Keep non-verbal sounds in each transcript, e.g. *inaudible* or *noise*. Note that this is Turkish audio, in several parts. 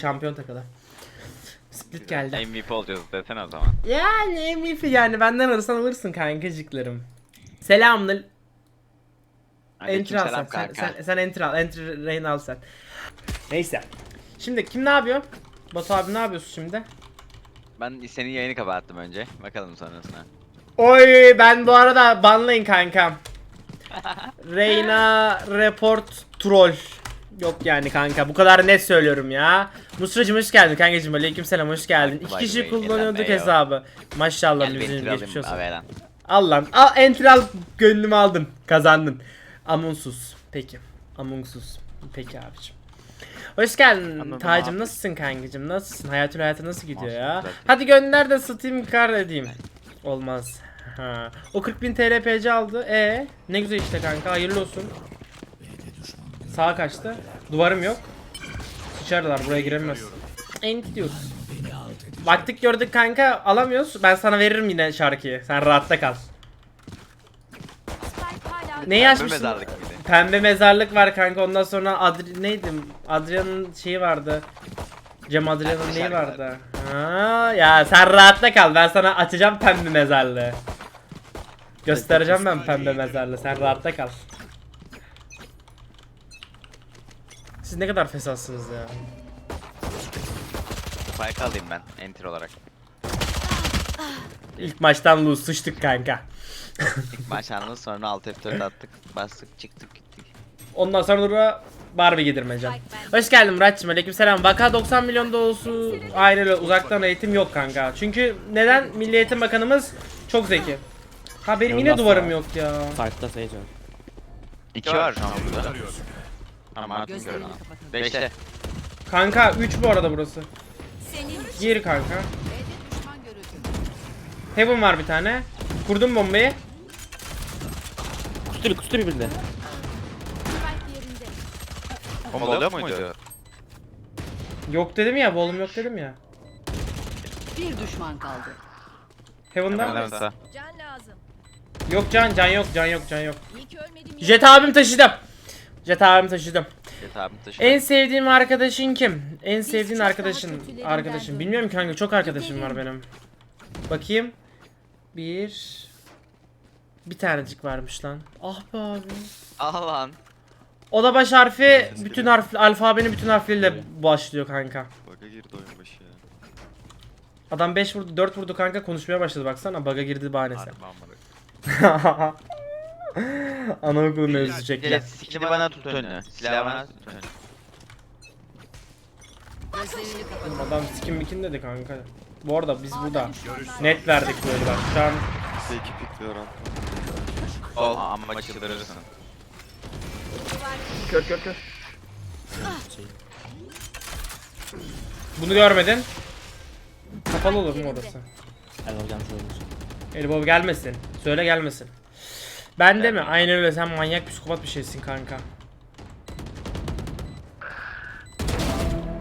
Şampiyon takılı. Split geldi. MVP oluyoruz desene o zaman. Yani MVP yani benden alırsan alırsın kankacıklarım. Selamlar. Enter al sen. Sen, sen, sen enter al. Enter rehin al sen. Neyse. Şimdi kim ne yapıyor? Batu abi ne yapıyorsun şimdi? Ben senin yayını kapattım önce. Bakalım sonrasına. Oy ben bu arada banlayın kankam. *laughs* Reyna report troll. Yok yani kanka bu kadar net söylüyorum ya. Musracım hoş geldin kankacım aleykümselam hoş geldin. İki kişi kullanıyorduk hesabı. Maşallah bizim geçmiş olsun. Avelan. Al lan. Al gönlümü aldın. Kazandın. Amunsuz. Peki. Amunsuz. Peki abicim. Hoş geldin Tacım nasılsın kankacım nasılsın hayatın hayatı nasıl gidiyor ya. Hadi gönder de Steam kar edeyim Olmaz ha. O 40.000 TL PC aldı e ne güzel işte kanka hayırlı olsun Sağa kaçtı duvarım yok Sıçarlar buraya giremez Ent diyoruz Baktık gördük kanka alamıyoruz ben sana veririm yine şarkıyı sen rahatta kal Neyi Pembe açmışsın? mezarlık mıydı? Pembe mezarlık var kanka ondan sonra Adri neydi? Adrian'ın şeyi vardı. Cem Adrian'ın neyi vardı? Ha, ya sen rahatta kal ben sana açacağım pembe mezarlığı. Göstereceğim ben pembe mezarlığı sen rahatta kal. Siz ne kadar fesatsınız ya. Spike alayım ben enter olarak. İlk maçtan lose sıçtık kanka. İlk maç anladı sonra alt F4 *laughs* attık. Bastık çıktık gittik. Ondan sonra da Barbie giydirmeyeceğim. Hoş geldin Muratçım. Aleykümselam. Vaka 90 milyon dolusu aynen öyle uzaktan eğitim yok kanka. Çünkü neden? Milli Eğitim Bakanımız çok zeki. Ha benim yine Yoldas duvarım var. yok ya. Site'da Sage var. İki var şu an burada. Ama atın görün Gözlerini onu. kapatın. Beşte. Kanka 3 bu arada burası. Senin Gir kanka. B'de düşman görüldü. Heaven var bir tane. Kurdum bombayı. Kustu bir kustu bir birde. Spike yerinde. Bomba oluyor muydu? Yok dedim ya, volum yok dedim ya. Bir düşman kaldı. Heaven'da. Hemen sağ. Can lazım. Yok can, can yok, can yok, can yok. İyi ki. Jet abim taşıdım. Jet abim taşıdım. Jet abim taşı. En sevdiğim arkadaşın kim? En sevdiğin arkadaşın arkadaşım. Bilmiyorum ki kanka çok arkadaşım var benim. Bakayım. Bir bir tanecik varmış lan. Ah be abi. Ah lan. O da baş harfi bütün harf alfabenin bütün harfleriyle başlıyor kanka. Baka girdi oyun başı ya. Adam 5 vurdu 4 vurdu kanka konuşmaya başladı baksana baga girdi bahanesi. *laughs* *laughs* Anaokulu mevzusu çekti. Skill'i bana tut önüne. Silahı bana tut önüne. Adam skin mikin dedi kanka. Bu arada biz burada net verdik böyle bak. Şu an Bize iki pikliyor rampa. Ol. Amma çıldırırsın. bunu görmedin. Kapalı olur mu orası? Hocam söylemiş. Elbow gelmesin. Söyle gelmesin. Ben de mi? Aynen öyle sen manyak psikopat bir şeysin kanka.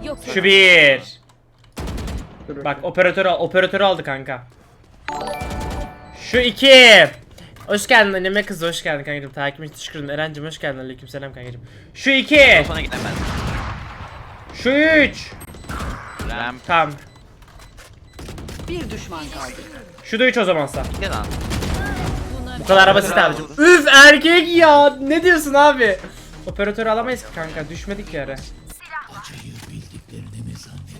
Yok. Şu bir. Bak operatörü operatörü aldı kanka. Şu iki. Hoş geldin anime kızı hoş geldin kankacım takipçi teşekkür ederim Eren'cim hoş geldin aleykümselam kankacım Şu iki gidemez. Şu üç Ramp. Tamam Bir düşman kaldı. Şu da üç o zamansa Ne lan? Kadar basit abicim Üf erkek ya ne diyorsun abi Operatörü alamayız ki kanka düşmedik yere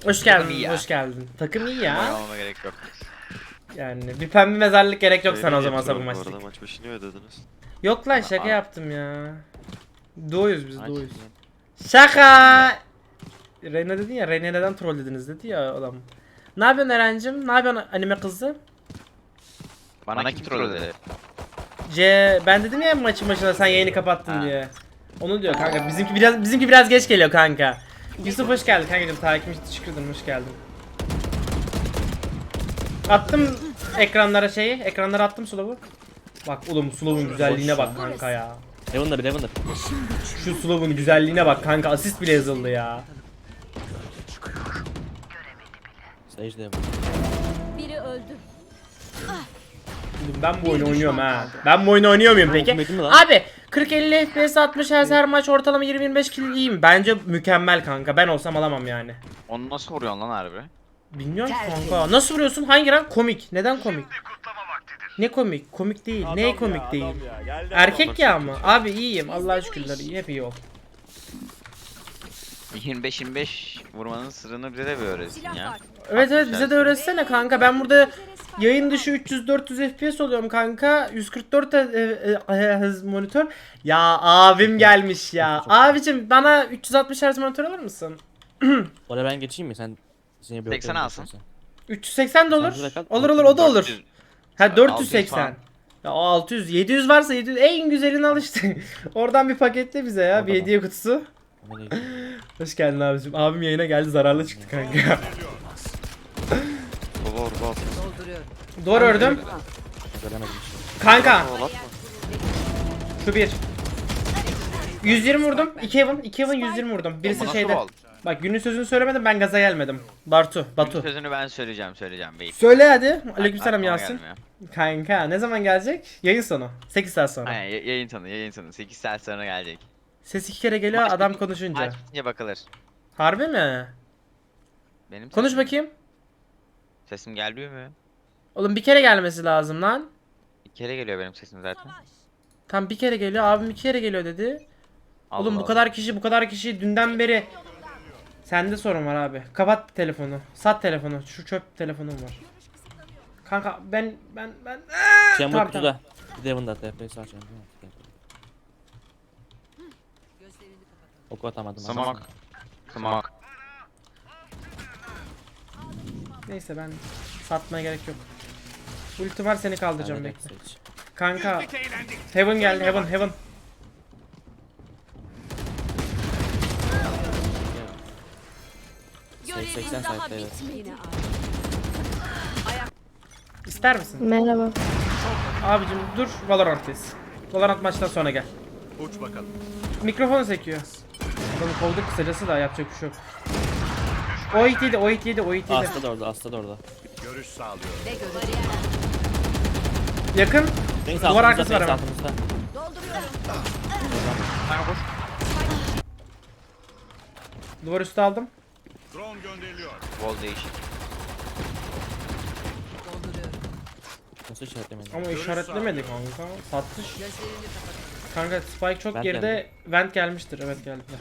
Hoş geldin ya. hoş geldin Takım iyi ya olmama gerek yok. Yani bir pembe mezarlık gerek yok sana o zaman bu maçta arada, maç başı niye ödediniz? Yok lan şaka Aa. yaptım ya Doğuyuz biz doğuyuz Şaka. Reyna dedin ya Reyna neden troll dediniz dedi ya adam. Ne yapıyorsun Eren'cim? Ne yapıyorsun anime kızı? Bana kim troll dedi? C ben dedim ya maçın başında sen yayını kapattın Ha. diye. Onu diyor kanka. Bizimki biraz bizimki biraz geç geliyor kanka. Yusuf hoş geldin kankacığım. Takip için teşekkür ederim. Hoş geldin. Attım ekranlara şeyi. Ekranlara attım Slow'u. Bak oğlum Slow'un güzelliğine bak kanka ya. Heaven'da bir Heaven'da. Şu Slow'un güzelliğine bak kanka. Asist bile yazıldı ya. Sage de Heaven. Biri öldü. Ben bu oyunu oynuyorum ha. Ben bu oyunu oynuyor muyum peki? Ultimate'im mi lan? Abi 40-50 FPS 60 Hz her maç ortalama 20-25 kill iyiyim. Bence mükemmel kanka. Ben olsam alamam yani. Onu nasıl vuruyorsun lan harbi? Bilmiyorum ki kanka. Nasıl vuruyorsun? Hangi rank? Komik. Neden komik? Ne komik? Komik değil. ne komik değil? Erkek ya ama. Abi iyiyim. Allah'a şükürler. iyi. Hep iyi ol. 25-25 vurmanın sırrını bize de bir öğretsin ya. Evet evet bize de öğretsene kanka. Ben burada yayın dışı 300-400 FPS oluyorum kanka. 144 e, e, e, hız monitör. Ya abim gelmiş ya. Abicim bana 360 Hz monitör alır mısın? *clears throat* Oraya ben geçeyim mi? Sen seni bir 80 bakıyorum alsın. istersen. 380 de olur. Olur olur o da olur. 400 Ha 600 480. falan. Ya o 600 700 varsa 700 en güzelini al işte. *laughs* Oradan bir paketle bize ya bir hediye kutusu. Hoş geldin abicim. Abim yayına geldi zararlı çıktı kanka. *laughs* Baba orba at. Doğru ördüm. Göremedim işte. Kanka şu bir. 120 vurdum. 2 Evan, 2 Evan 120 vurdum. Birisi şeyde. Bak günün sözünü söylemedim ben gaza gelmedim. Bartu, Batu. Sözünü ben söyleyeceğim söyleyeceğim. Wait. Söyle hadi. Aleykümselam Yasin. Kanka ne zaman gelecek? Yayın sonu. 8 saat sonra. Aynen yayın sonu yayın sonu 8 saat sonra gelecek. Ses iki kere geliyor Maç adam bit- konuşunca. Maç bitince bakılır. Harbi mi? Benim Konuş sesim- bakayım. Sesim gelmiyor mu? Oğlum bir kere gelmesi lazım lan. Bir kere geliyor benim sesim zaten. Tam bir kere geliyor. Abim iki kere geliyor dedi. Oğlum bu Allah. kadar kişi bu kadar kişi dünden beri Sende sorun var abi. Kapat telefonu. Sat telefonu. Şu çöp telefonum var. Kanka ben ben ben Eee, Chamber tamam, kutuda. Bir de bunda TPS açacağım. Gözlerini Oku atamadım. Smoke. Smoke. Neyse ben satmaya gerek yok. Ulti var seni kaldıracağım bekle. Kanka Heaven geldi Heaven Heaven. Görevin 80 daha saatte evet. bitmedi. İster misin? Merhaba. Abicim dur Valorant'tayız. Valorant maçtan sonra gel. Uç bakalım. Mikrofonu sekiyor. Adamı kovduk kısacası da yapacak bir şey yok. O hit yedi, o hit yedi, o hit yedi. Asta da orada, Asta da orada. Görüş sağlıyor. Ve görüş. Yakın. Reis Duvar arkası var altımızda. Dolduruyorum. Duvar üstü aldım. Drone gönderiliyor. Wall değişik. Dolduruyorum. Nasıl işaretlemedim? Ama işaretlemedi kanka. Sattış. Gözlerini kapatalım. Kanka Spike çok Vent geride. geldi. Vent gelmiştir. Evet geldiler.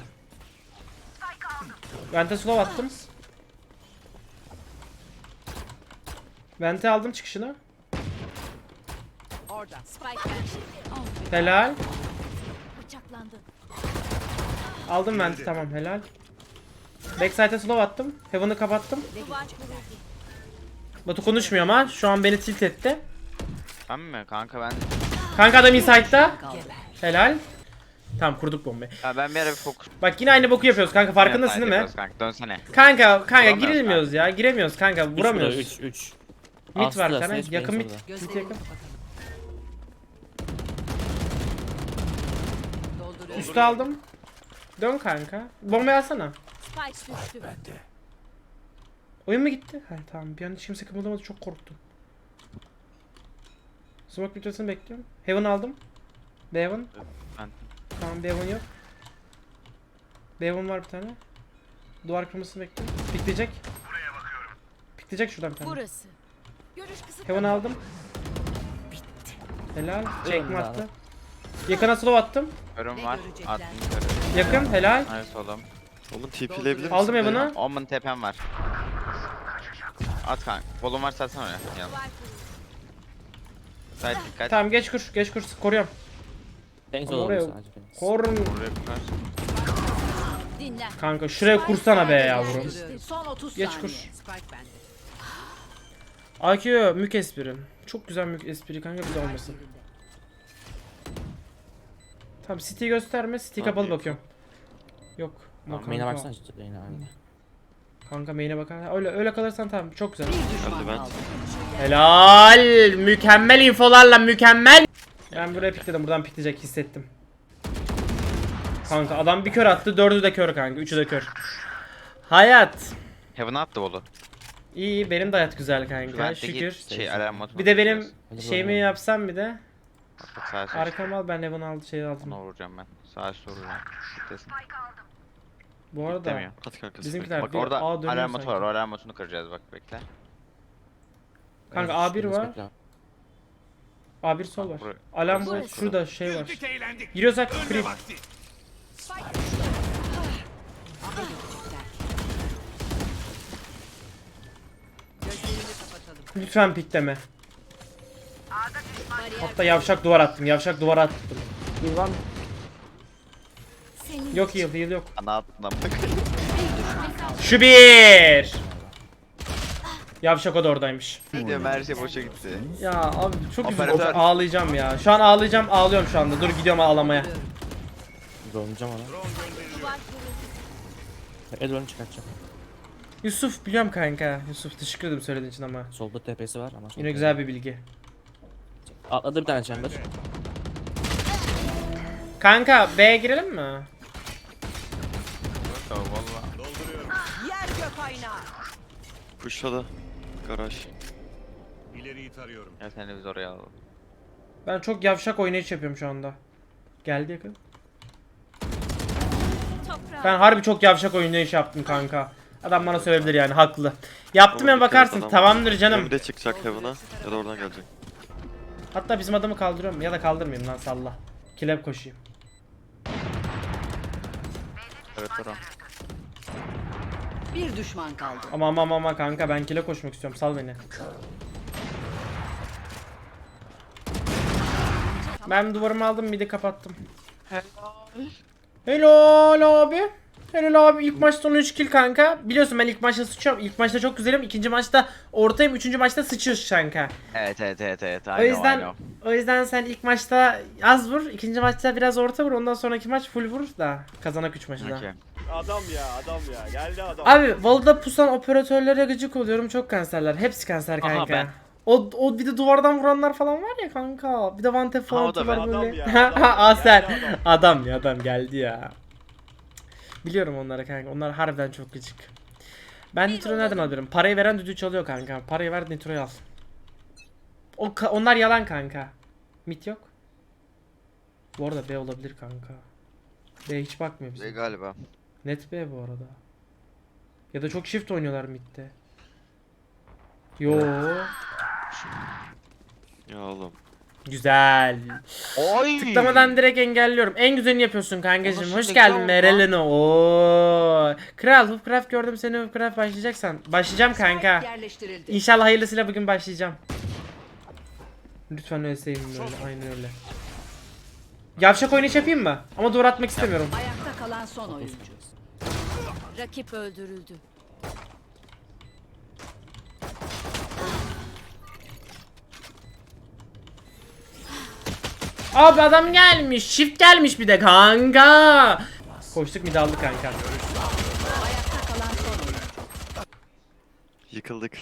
Vent'e slow attım. Vent'e aldım çıkışını. Orada. Spike. Helal. Bıçaklandı. Aldım Vent'i tamam helal. Backside'e slow attım. Heaven'ı kapattım. Duvar kuruldu. Batu konuşmuyor ama şu an beni tilt etti. Ben mi? Kanka ben... Kanka adam inside'da. Helal. Tamam kurduk bombayı. Ya ben bir ara bir fokus... Bak yine aynı boku yapıyoruz kanka farkındasın değil mi? Kanka dönsene. Kanka kanka Vuramıyoruz girilmiyoruz ya giremiyoruz kanka vuramıyoruz. 3 3. Mid var tane yakın. Mid Gözlerini yakın. Üstü aldım. Dön kanka. Bombayı alsana. Spike düştü. Oyun mu gitti? Ha tamam bir an hiç kimse kımıldamadı çok korktum. Smoke bitmesini bekliyorum. Heaven aldım. B Heaven. Ben- Tamam B Heaven yok. B Heaven var bir tane. Duvar kırmasını bekliyorum. Pikleyecek. Pikleyecek şuradan bir tane. Burası. Görüş kısıtlı. Heaven aldım. Helal. Çekme Eyvallah. attı. Yakına slow attım. Körüm Ne var. Attım körü. Yakın helal. Nice oğlum. Oğlum TP'leyebilir misin? Aldım be? Evan'ı. Omen tepem var. At kanka. Bolum varsa atsana oraya. Yanım. Side dikkat. Tamam geç kur. Geç kur. Koruyorum. En Ama oraya- sadece. Korun. Dinlen. Kanka şuraya kursana be yavrum. Dolduruyorum. Son 30 Geç saniye. kur. Spike bende. AQ mük espri. Çok güzel mük espri kanka bize olmasın. Tamam City gösterme. City kapalı bakıyorum. Yok. Tamam, main'e kanka. baksana işte. Main'e aynı. Kanka main'e bakar. Öyle öyle kalırsan tamam çok güzel. Bir düşman Öldü ben. kaldı. Helal. Mükemmel infolarla mükemmel. Ben buraya pikledim. Buradan pikleyecek hissettim. Kanka adam bir kör attı. Dördü de kör kanka. Üçü de kör. Hayat. Heaven'a attı bolu. İyi iyi benim de hayat güzel kanka Güventteki şükür. Şey alarm modu. Bir de benim şeyimi yapsam bir de. Bak sağa sol. Arkama al ben Levan aldı şey aldım. Ona vuracağım ben. Sağa sol vuracağım. Bu arada Demiyor. At kanka. bizimkiler Bak bir orada A dönüyor alarm modu sanki. var. O alarm modunu kıracağız bak bekle. Kanka Evet, A1 şurada var. Abi. A1 sol var. Buraya- Alarm Burası. şurada şey var. Güldük eğlendik. Giriyorsak Ölme creep. vakti. Lütfen pikleme. Hatta yavşak duvar attım. Yavşak duvar attım. Bir var mı? Yok heal heal yok. Ana attım bak. Şu bir. Yavşak o da oradaymış. Diyorum her şey boşa gitti. Ya abi çok üzüldüm. Operatör. Ağlayacağım ya. Şu an ağlayacağım. Ağlıyorum şu anda. Dur gidiyorum ağlamaya. Dolmayacağım gönderiliyor. Eldiven'i çıkartacağım. Yusuf biliyorum kanka. Yusuf teşekkür ederim söylediğin için ama. Solda TP'si var ama. Yine güzel bir bilgi. Atladı bir tane chamber. Kanka B'ye girelim mi? Abi valla. Dolduruyorum. yer gök aynağı. Pushladı. Garaj. İleriyi tarıyorum. Gel seni biz oraya alalım. Ben çok yavşak oynayış yapıyorum şu anda. Geldi yakın. Ben harbi çok yavşak oynayış yaptım kanka. Adam bana söyleyebilir yani haklı. Yaptım ya bakarsın adam. tamamdır canım. Hem de çıkacak heaven'a ya da oradan gelecek. Hatta bizim adamı kaldırıyorum ya da kaldırmayayım lan salla. Kilep koşayım. Evet o. Bir düşman kaldı. Ama ama ama, ama kanka ben kile koşmak istiyorum sal beni. Ben duvarımı aldım midi kapattım. Helal abi. Helal abi ilk maçta 13 kill kanka. Biliyorsun ben ilk maçta sıçıyorum. İlk maçta çok güzelim. ikinci maçta ortayım. Üçüncü maçta sıçıyoruz kanka. Evet evet evet evet. O I I yüzden know. o yüzden sen ilk maçta az vur. ikinci maçta biraz orta vur. Ondan sonraki maç full vur da kazanak 3 maçı da. Adam ya adam ya geldi adam. Abi Valda pusan operatörlere gıcık oluyorum. Çok kanserler. Hepsi kanser Aha, kanka. ben. O, o bir de duvardan vuranlar falan var ya kanka. Bir de tap Ha, falan o da atıyorlar ben. böyle. Adam ya, *laughs* adam ya, Aa sen. geldi adam. Adam ya adam geldi ya. Biliyorum onları kanka. Onlar harbiden çok gıcık. Ben Nitro'yu nereden alıyorum? Parayı veren düdüğü çalıyor kanka. Parayı ver Nitro'yu al. O ka- onlar yalan kanka. Mit yok. Bu arada B olabilir kanka. B hiç bakmıyor bize. Ve galiba. Net B bu arada. Ya da çok shift oynuyorlar midde. Yo. Ya oğlum. Güzel. Oy! Tıklamadan direkt engelliyorum. En güzelini yapıyorsun kankacığım. Hoş geldin Merelino. Oo. Kral Hoopcraft gördüm seni Hoopcraft başlayacaksan. Başlayacağım kanka. İnşallah hayırlısıyla bugün başlayacağım. Lütfen ölseyim öyle. Aynen öyle. Yavşak oynayış yapayım mı? Ama duvar atmak istemiyorum. Ayakta kalan son oyuncu. Rakip öldürüldü. Abi adam gelmiş. Shift gelmiş bir de kanka. Koştuk mid aldı kanka. Ayakta kalan son oyuncu. Yıkıldık.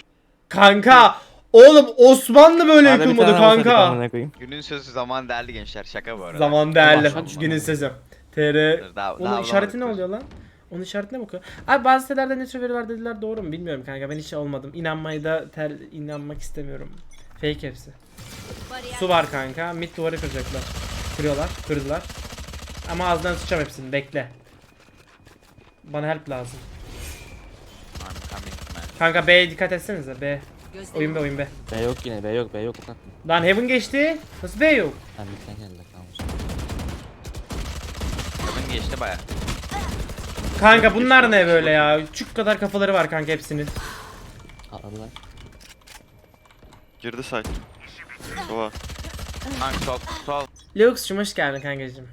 Kanka. Oğlum Osmanlı böyle bir yıkılmadı tane olsaydı kanka. amına koyayım. Günün sözü zaman değerli gençler. Şaka bu arada. Zaman değerli. Şu an Günün sözü. TR. Dur, daha- Onun daha işareti ne bulamadık. oluyor lan? Onun işareti ne bakıyor? Abi bazı sitelerde nitro veriyorlar dediler doğru mu bilmiyorum kanka ben hiç olmadım. İnanmayı da ter inanmak istemiyorum. Fake hepsi. Su var kanka. Mid duvarı kıracaklar. Kırıyorlar. Kırdılar. Ama ağzından sıçacağım hepsini. Bekle. Bana help lazım. I'm coming man. Kanka B'ye dikkat etsenize. B. Oyun B oyun B. B yok yine B yok B yok. Bak. Lan Heaven geçti. Nasıl B yok? Ben midden geldi kalmış. Kadın geçti baya. Kanka bunlar ne böyle ya? Çük kadar kafaları var kanka hepsinin. Atladılar. Girdi site. Doğa. Kanka sol sol. Lux'cum hoş geldin kankacım.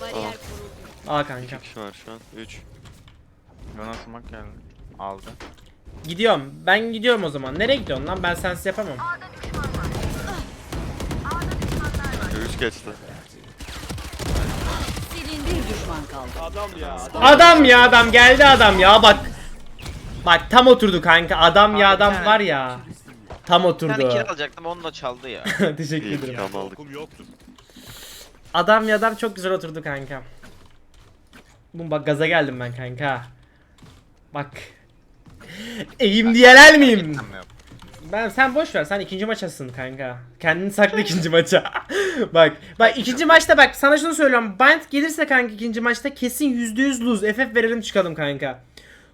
bariyer kuruldu. Al kanka. İki kişi var şu an. 3. Bana smoke geldi. Aldı. Gidiyorum. Ben gidiyorum o zaman. Nereye gidiyorsun lan? Ben sensiz yapamam. 3 geçti. Silin bir düşman kaldı. Adam ya adam. Adam ya adam geldi adam ya bak. Bak tam oturdu kanka. Adam ya adam var ya. Tam Bir oturdu. kill alacaktım onu da çaldı ya. *laughs* Teşekkür İyi. ederim. Tamam aldık. Yoktur. Adam ya adam çok güzel oturdu kanka. Bu bak gaza geldim ben kanka. Bak Eğim diyeler miyim? Yok. Ben sen boş ver. Sen ikinci maçasın kanka. Kendini sakla ikinci maça. *laughs* bak, bak ikinci maçta bak sana şunu söylüyorum. Bind gelirse kanka ikinci maçta kesin %100 lose. FF verelim çıkalım kanka.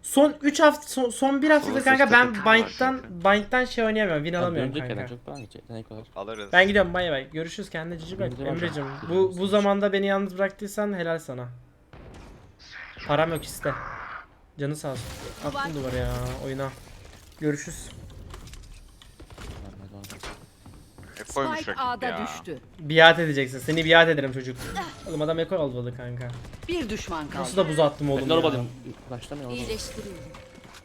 Son 3 hafta son, son 1 haftadır kanka ben Bind'den Bind'den şey oynayamıyorum. Win alamıyorum kanka. çok kadar. Alırız. Ben gidiyorum bay bay. Görüşürüz kendine cici bak. Emre'cim bu bu zamanda beni yalnız bıraktıysan helal sana. Param yok iste. Canı sağ olsun. Attım duvarı ya oyuna. Görüşürüz. Normal oldu. Hep koymuş Spike rakip A'da ya. düştü. Biat edeceksin. Seni biat ederim çocuk. Oğlum adam ekol aldı kanka. Bir düşman Nasıl kaldı. da buz attım oğlum Ben ya. normalde başlamıyor. İyileştiriyorum.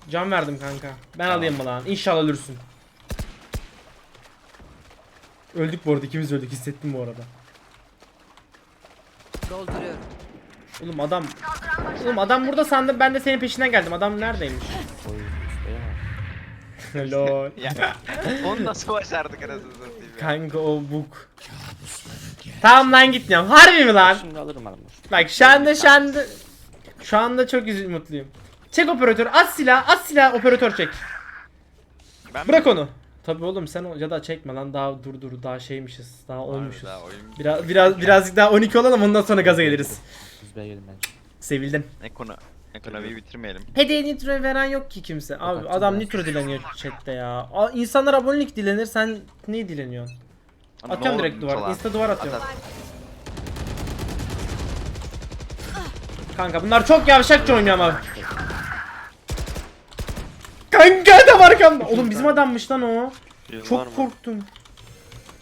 Can verdim kanka. Ben alayım mı lan? İnşallah ölürsün. Öldük bu arada ikimiz öldük hissettim bu arada. Dolduruyorum. Oğlum adam Oğlum adam burada sandım ben de senin peşinden geldim. Adam neredeymiş? *laughs* Lol. Onu nasıl başardık ya. Kanka o bug. Tamam lan gitmiyorum. Harbi mi lan? Şimdi alırım armor. Bak şu anda şu anda şu anda çok üzü- mutluyum. Çek operatör. At silah. At silah operatör çek. Ben Bırak onu. Tabii oğlum sen o ya da çekme lan daha dur dur daha şeymişiz. Daha olmuşuz. Daha oyun Biraz biraz birazcık daha 12 olalım ondan sonra gaza geliriz. Biz B'ye gelin bence. Sevildim. Ekono ekonomiyi bitirmeyelim. Hediye nitro veren yok ki kimse. Abi Bakacağım adam ben. nitro dileniyor chatte ya. Aa, insanlar abonelik dilenir sen ne dileniyorsun? Ama Atıyorum ne direkt olur duvar. Insta duvar At, atıyorum. at. Kanka bunlar çok yavşakça oynuyor ama. Kanka adam arkamda. Oğlum bizim adammış lan o. Yıl var mı? Çok korktum.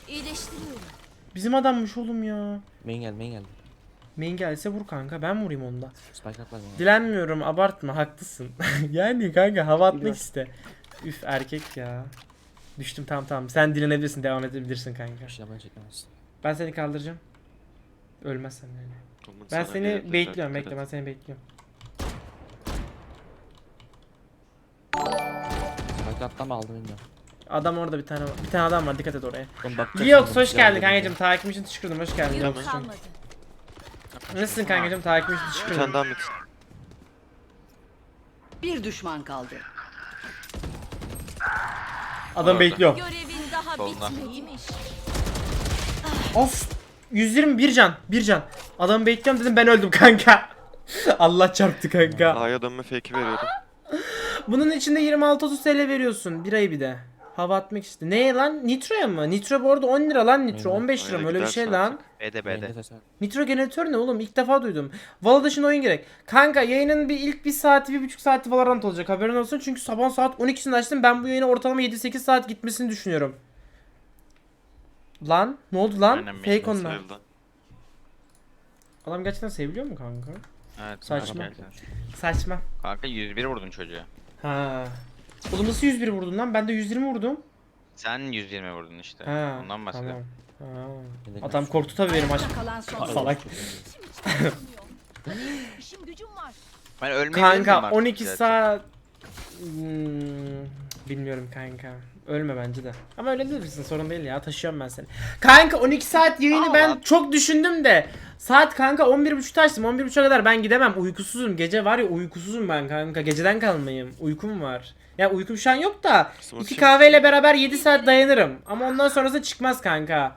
İyileştiriyorum. Bizim adammış oğlum ya. Main geldi main geldi. Main gelse vur kanka ben vurayım onda. Spike atlar bana. Dilenmiyorum abartma haklısın. *laughs* yani kanka hava atmak iste. Üf erkek ya. Düştüm tamam tamam sen dilenebilirsin devam edebilirsin kanka. Bir şey. Ben seni kaldıracağım. Ölmezsen yani. Ben seni bekliyorum bekle ben seni bekliyorum. Spike atlama aldım bilmiyorum. Adam orada bir tane var. Bir tane adam var dikkat et oraya. Şimdi, hoş geldin kankacım takip için teşekkür ederim hoş geldin. Yıl Liox'cum. Nasılsın kankacım takip için teşekkür Bir ederim. tane daha mid. Bir düşman kaldı. Adam Orada. bekliyor. Görevin daha bitmediymiş. Of 121 can 1 can. Adamı bekliyorum dedim ben öldüm kanka. *laughs* Allah çarptı kanka. A'ya dönme fake'i veriyorum. Bunun içinde 26-30 TL veriyorsun bir ay bir de. Hava atmak işte. Ne lan? Nitro'ya mı? Nitro bu arada 10 lira lan Nitro. Aynen. 15 lira mı? Öyle bir şey lan. Ses var. Nitro jeneratör ne oğlum? İlk defa duydum. Valo dışında oyun gerek. Kanka yayının bir ilk bir saati, bir buçuk saati Valorant olacak. Haberin olsun. Çünkü sabah saat 12'sinde açtım. Ben bu yayına ortalama 7-8 saat gitmesini düşünüyorum. Lan? Ne oldu lan? Aynen, Fake onlar. Sayıldı. Adam gerçekten seviliyor mu kanka? Evet. Saçma. Saçma. Kanka 101 vurdun çocuğa. Ha. Oğlum nasıl 101 vurdun lan? Ben de 120 vurdum. Sen 120 vurdun işte. Ha. Ondan bahsediyorum. Tamam. Ha. Adam korktu tabii benim aç. Kalan son. Salak. *laughs* İşim gücüm var. Ben ölmeyi Kanka 12 saat Hmm, bilmiyorum kanka. Ölme bence de. Ama öyle değil misin? Sorun değil ya. Taşıyorum ben seni. Kanka 12 saat yayını Aa, ben lan. çok düşündüm de. Saat kanka 11.30'da açtım. 11.30'a kadar ben gidemem. Uykusuzum. Gece var ya uykusuzum ben kanka. Geceden kalmayayım. Uykum var. Ya uykum şu an yok da. Smoke iki kahveyle beraber 7 saat dayanırım. Ama ondan sonrası çıkmaz kanka.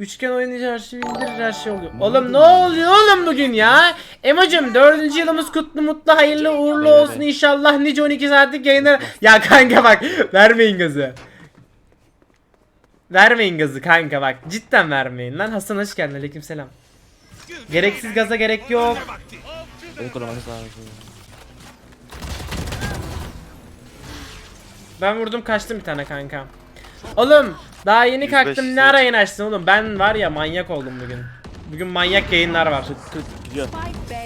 Üçgen oynayınca her şey indirir her şey oluyor. Oğlum ne oluyor oğlum bugün ya? Emacım dördüncü yılımız kutlu mutlu hayırlı uğurlu olsun inşallah nice 12 saatlik yayınlar. Ya kanka bak vermeyin gazı. Vermeyin gazı kanka bak cidden vermeyin lan Hasan hoş geldin aleykümselam. Gereksiz gaza gerek yok. Ben vurdum kaçtım bir tane kanka. Oğlum daha yeni 105 kalktım ne ara yayın açtın oğlum ben var ya manyak oldum bugün. Bugün manyak yayınlar var. Gidiyor.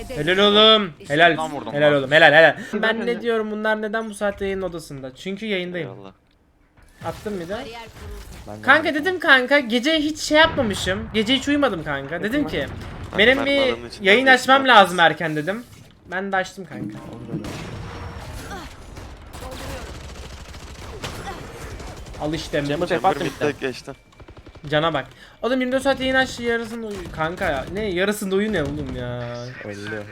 Helal oğlum. Helal. Lan vurdum Helal lan. oğlum. Helal helal. Ben ne diyorum bunlar neden bu saatte yayın odasında? Çünkü yayındayım. Eyvallah. Attım bir de. Kanka dedim kanka gece hiç şey yapmamışım. Gece hiç uyumadım kanka. Dedim ki benim bir yayın açmam lazım erken dedim. Ben de açtım kanka. Olur öyle. Al işte attı mid'de bitti. geçti. cana bak. Oğlum 24 saat yayın aç yarısında uyu. Kanka ya. Ne yarısında uyu ne oğlum ya. Öyle canım.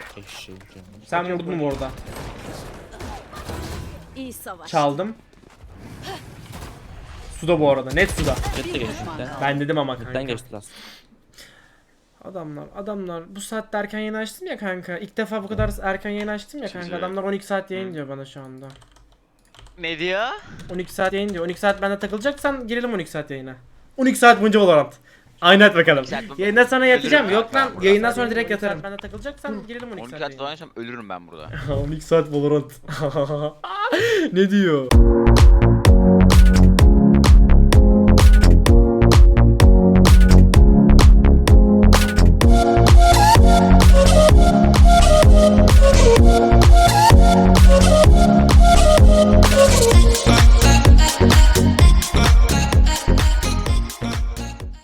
Sen vurdun mu orada? İyi savaş. Çaldım. Suda bu arada. Net suda. Jet de geçti. Ben dedim ama kanka. Midden geçtiler. Adamlar, adamlar bu saatte erken yayın açtım ya kanka. İlk defa bu kadar erken yayın açtım ya kanka. Adamlar 12 saat yayın diyor bana şu anda. Ne diyor? 12 saat yayın diyor. 12 saat bende takılacaksan girelim 12 saat yayına. 12 saat boyunca Valorant. Aynı at bakalım. 12 saat Yayından sonra yatacağım. Ölürüm Yok ben lan yayından sonra direkt yatarım. Bende takılacaksan girelim 12, 12 saat saat yayına. dolaşsam ölürüm ben burada. *laughs* 12 saat Valorant. *laughs* ne diyor?